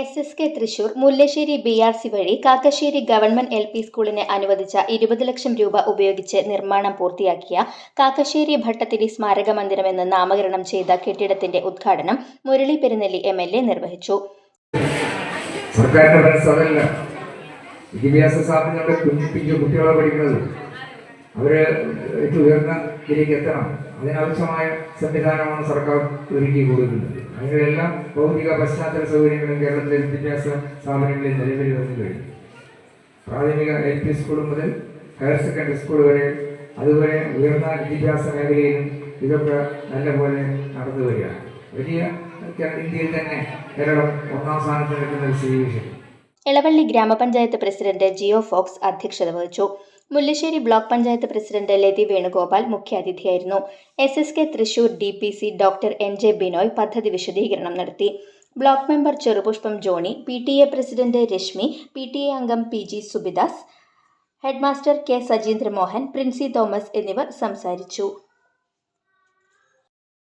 S S K Thrissur Mullassery B R C വഴി Kakkassery government L P സ്കൂളിന് അനുവദിച്ച ഇരുപത് ലക്ഷം രൂപ ഉപയോഗിച്ച് നിർമ്മാണം പൂർത്തിയാക്കിയ കാക്കശ്ശേരി ഭട്ടത്തിരി സ്മാരക മന്ദിരം എന്ന് നാമകരണം ചെയ്ത കെട്ടിടത്തിന്റെ ഉദ്ഘാടനം Murali Perunnelli M L A നിർവഹിച്ചു. അവർ ഏറ്റവും ഉയർന്ന ഇതിലേക്ക് എത്തണം. അതിനാവശ്യമായ സംവിധാനമാണ് സർക്കാർ ഒരുക്കി കൊടുക്കുന്നത്. അതിനെല്ലാം ഭൗതിക പശ്ചാത്തല സൗകര്യങ്ങളും കേരളത്തിലെ വിദ്യാഭ്യാസ സ്ഥാപനങ്ങളിൽ നിലവിൽ വന്നു കഴിഞ്ഞു. പ്രാഥമിക എൽ പി സ്കൂൾ മുതൽ ഹയർ സെക്കൻഡറി സ്കൂൾ വരെ അതുവരെ ഉയർന്ന വിദ്യാഭ്യാസ മേഖലയിലും ഇതൊക്കെ നല്ലപോലെ നടന്നു വരികയാണ്. വലിയ ഇന്ത്യയിൽ തന്നെ കേരളം ഒന്നാം സ്ഥാനത്ത് നിൽക്കുന്ന ഒരു സ്ഥിതി ഇളവള്ളി ഗ്രാമപഞ്ചായത്ത് പ്രസിഡന്റ് ജിയോ ഫോക്സ് അധ്യക്ഷത വഹിച്ചു. Mullassery block panchayat president Lathi Venugopal മുഖ്യാതിഥിയായിരുന്നു. S S K Thrissur D P C doctor N J Binoy പദ്ധതി വിശദീകരണം നടത്തി. Block member Cherupushpam Johny P T A president Rashmi P T A അംഗം P G Subidas headmaster K Sajeendramohan Princy Thomas എന്നിവർ സംസാരിച്ചു.